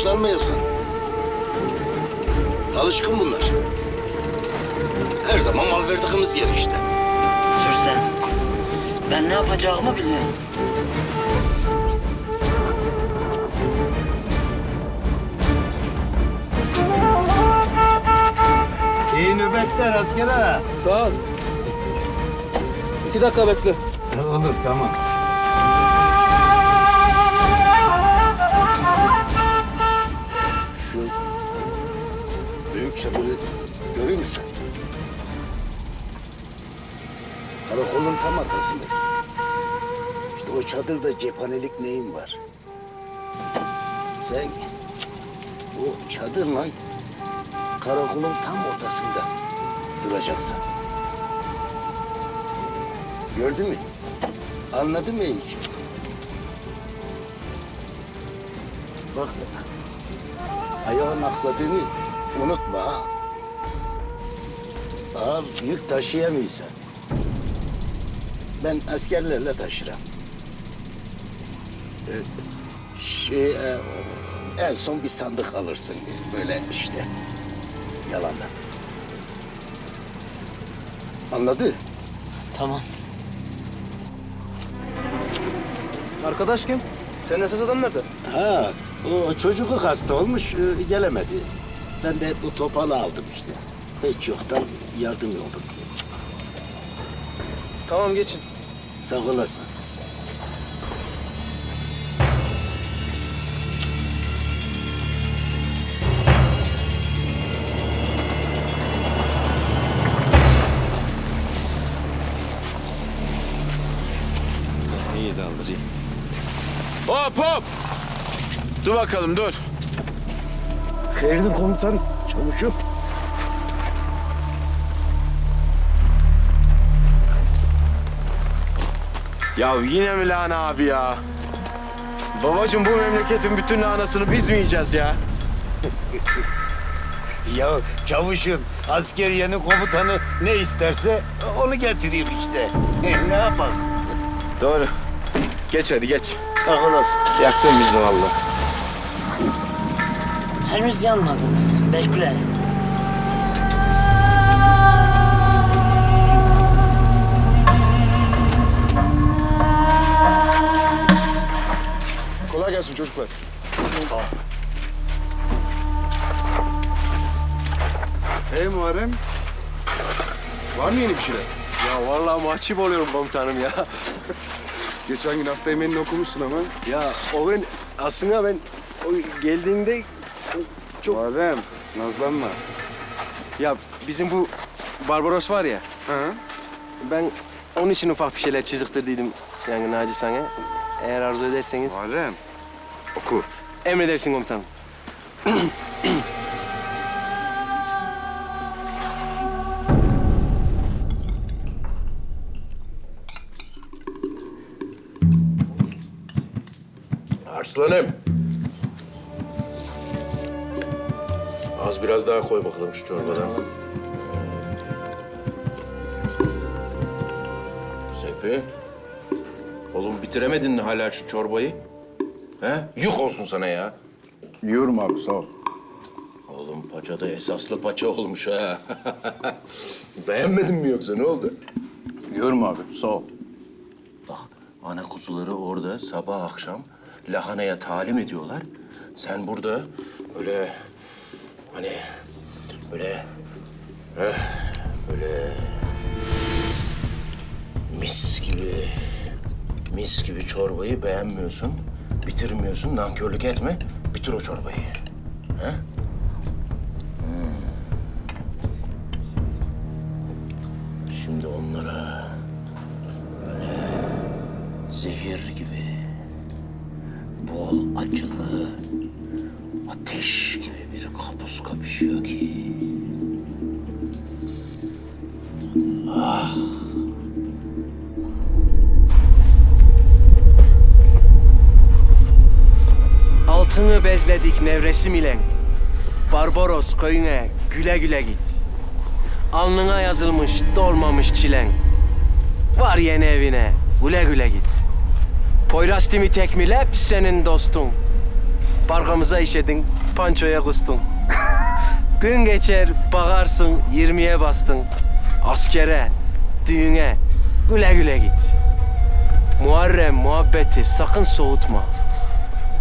hoşlanmayasın. Alışkın bunlar. Her zaman mal verdiğimiz yer işte. Sürsen. Ben ne yapacağımı biliyorum. İyi nöbetler askere. Sağ ol. İki dakika bekle. Olur tamam. Çadırı görüyor musun? Karakolun tam arkasında. İşte o çadırda cephanelik neyin var? Sen o çadırla karakolun tam ortasında duracaksın. Gördün mü? Anladın mı hiç? Bak ayağın aksadığını unutma ha. Ağır yük taşıyamaysan. Ben askerlerle taşırım. Ee, Şey, e, en son bir sandık alırsın. Böyle işte. Yalandan. Anladı? Tamam. Arkadaş kim? Senin esas adam nerede? Ha, o çocuğu hasta olmuş, e, gelemedi. Ben de bu topalı aldım işte. Hiç yoktan yardım oldum diye. Tamam geçin. Sağ olasın. İyi daldır iyi. Hop hop! Dur bakalım dur. Hayırdır komutan, çavuşum? Ya yine mi Lana abi ya? Babacım bu memleketin bütün lanasını biz mi yiyeceğiz ya? Ya çavuşum askeriyenin komutanı ne isterse onu getireyim işte. ne yapalım? Doğru. Geç hadi geç. Sağ olasın. Yaktın bizi vallahi. Henüz yanmadın. Bekle. Kolay gelsin çocuklar. Hey Muharrem. Var mı yeni bir şeyler? Ya vallahi mahcup oluyorum komutanım ya. Geçen gün hasta yemeğini okumuşsun ama. Ya o gün aslında ben o geldiğinde Çok... Muharrem, nazlanma. ya bizim bu Barbaros var ya Ha? ben onun için ufak bir şeyler çiziktirdiydim yani Naci sana. Eğer arzu ederseniz Muharrem, oku. emredersin komutanım. Arslanım. Az biraz daha koy bakalım şu çorbadan. Seyfi. Oğlum bitiremedin mi hala şu çorbayı? He? Yük olsun sana ya. Yiyorum abi, sağ ol. Oğlum paça da esaslı paça olmuş ha. Beğenmedin mi yoksa ne oldu? Yiyorum abi, sağ ol. Bak ana kuzuları orada sabah akşam lahanaya talim ediyorlar. Sen burada böyle hani böyle eh, böyle mis gibi mis gibi çorbayı beğenmiyorsun, bitirmiyorsun, nankörlük etme. Bitir o çorbayı. He? Hmm. Şimdi onlara zehir gibi bol acılı ateş gibi bir kapuska pişiyor ki Altını bezledik nevresim ile. Barbaros köyüne güle güle git. Alnına yazılmış dolmamış çilen. Var yeni evine güle güle git. Poyraz timi tekmil hep senin dostun. Barkamıza işedin, pançoya kustun. Gün geçer bakarsın 20'ye bastın. Askere, düğüne güle güle git. Muharrem muhabbeti sakın soğutma.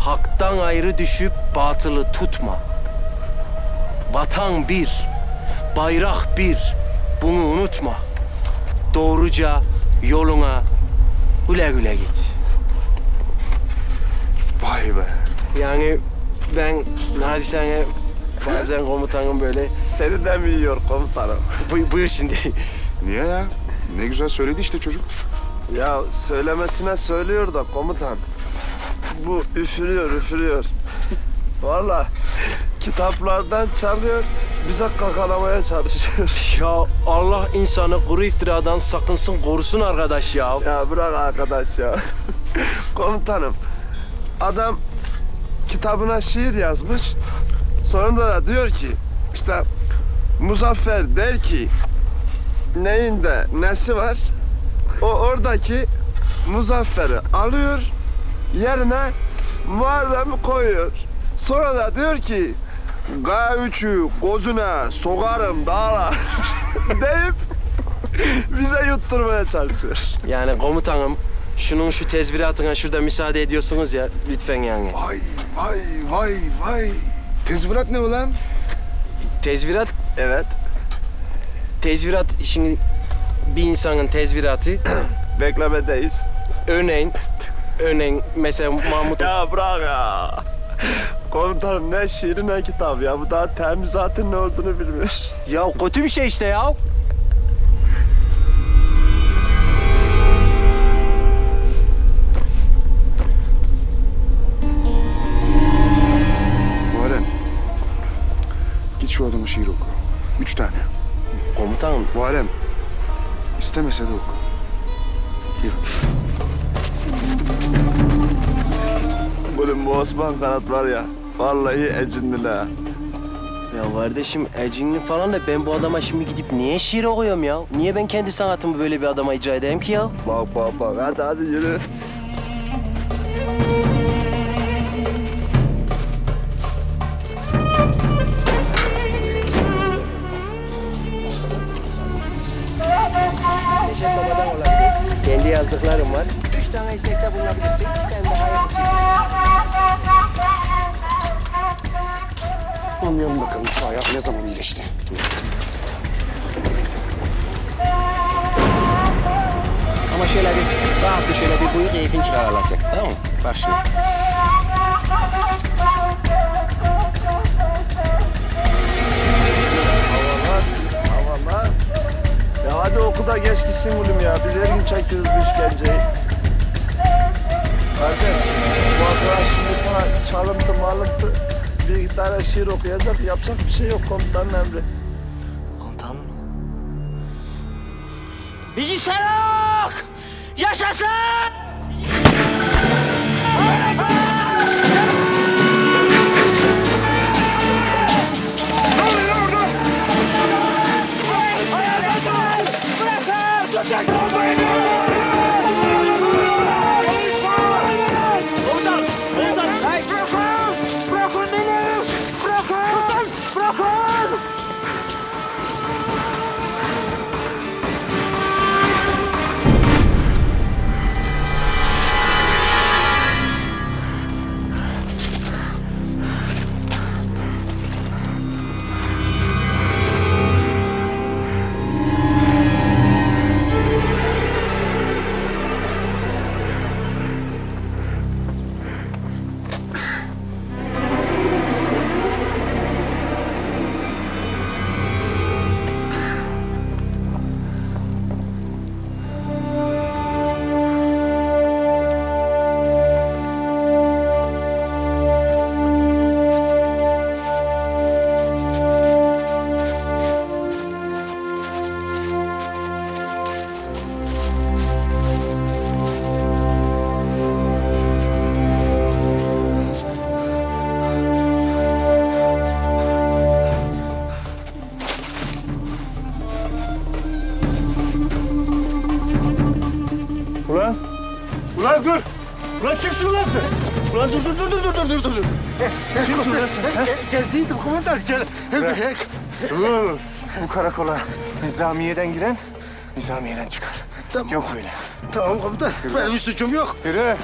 Haktan ayrı düşüp batılı tutma. Vatan bir, bayrak bir. Bunu unutma. Doğruca yoluna güle güle git. Vay be. Yani ben nacizane bazen komutanım böyle Seni de mi yiyor komutanım? bu, buyur şimdi. Niye ya? Ne güzel söyledi işte çocuk. Ya söylemesine söylüyor da komutan. Bu üfürüyor, üfürüyor. Vallahi kitaplardan çalıyor, bize kakalamaya çalışıyor. Ya Allah insanı kuru iftiradan sakınsın korusun arkadaş ya. Ya bırak arkadaş ya. Komutanım, adam kitabına şiir yazmış. Sonunda da diyor ki, işte Muzaffer der ki, neyinde nesi var? O oradaki Muzaffer'i alıyor, yerine Muharrem'i koyuyor. Sonra da diyor ki, G3'ü gözüne sokarım dağlar deyip bize yutturmaya çalışıyor. Yani komutanım şunun şu tezviratına şurada müsaade ediyorsunuz ya lütfen yani. Vay vay vay vay. Tezvirat ne ulan? Tezvirat, Evet. tezvirat şimdi bir insanın tezviratı Beklemedeyiz. örneğin örneğin mesela Mahmut Ya bırak ya. Komutanım ne şiiri ne kitap ya. Bu daha temizatın ne olduğunu bilmiyor. ya kötü bir şey işte ya. Şu adama şiir oku. Üç tane. Komutanım Muharrem. istemese de oku. Oğlum bu Osman Kanat var ya. Vallahi ecinli ha. Ya kardeşim Ecinli falan da ben bu adama şimdi gidip niye şiir okuyorum ya? Niye ben kendi sanatımı böyle bir adama icra edeyim ki ya? Bak bak bak. Hadi hadi yürü. Kendi yazdıklarım var. Üç tane istekte bulunabilirsin. Ben de hayırlısı. Anlayalım bakalım şu ayak ne zaman iyileşti. Ama şöyle bir rahatça şöyle bir buyur keyfin çıkarırlarsak tamam mı? Bak şimdi. Hadi oku da geç gitsin oğlum ya. Biz her gün çekiyoruz bu işkenceyi. Kardeş, bu arkadaş şimdi sana çalıntı malıntı bir tane şiir okuyacak. Yapacak bir şey yok komutanın emri. Komutan mı? Bizi Serok! Yaşasın! Dur dur dur dur ulan sen? Geziydim komutan. Dur. Bu karakola Nizamiye'den giren Nizamiye'den çıkar. Tamam. Yok öyle. Tamam komutan. Benim suçum yok. Yürü.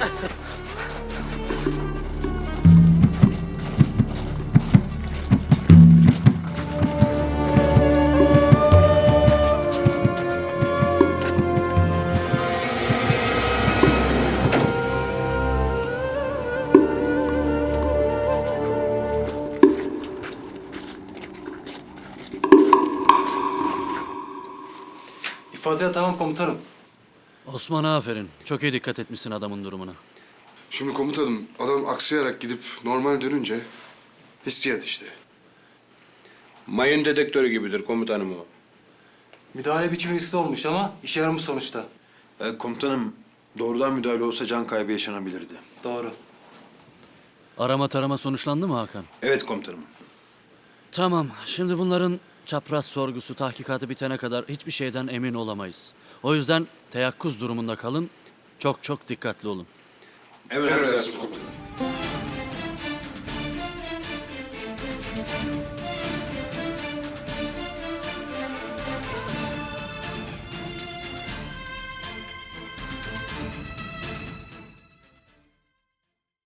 Tamam komutanım. Osman'a aferin. Çok iyi dikkat etmişsin adamın durumuna. Şimdi komutanım adam aksayarak gidip normal dönünce hissiyat işte. Mayın dedektörü gibidir komutanım o. Müdahale biçimi riskli olmuş ama işe yaramış sonuçta. E, komutanım doğrudan müdahale olsa can kaybı yaşanabilirdi. Doğru. Arama tarama sonuçlandı mı Hakan? Evet komutanım. Tamam. Şimdi bunların çapraz sorgusu, tahkikatı bitene kadar hiçbir şeyden emin olamayız. O yüzden teyakkuz durumunda kalın. Çok çok dikkatli olun. Emredersiniz Emredersiniz komutanım.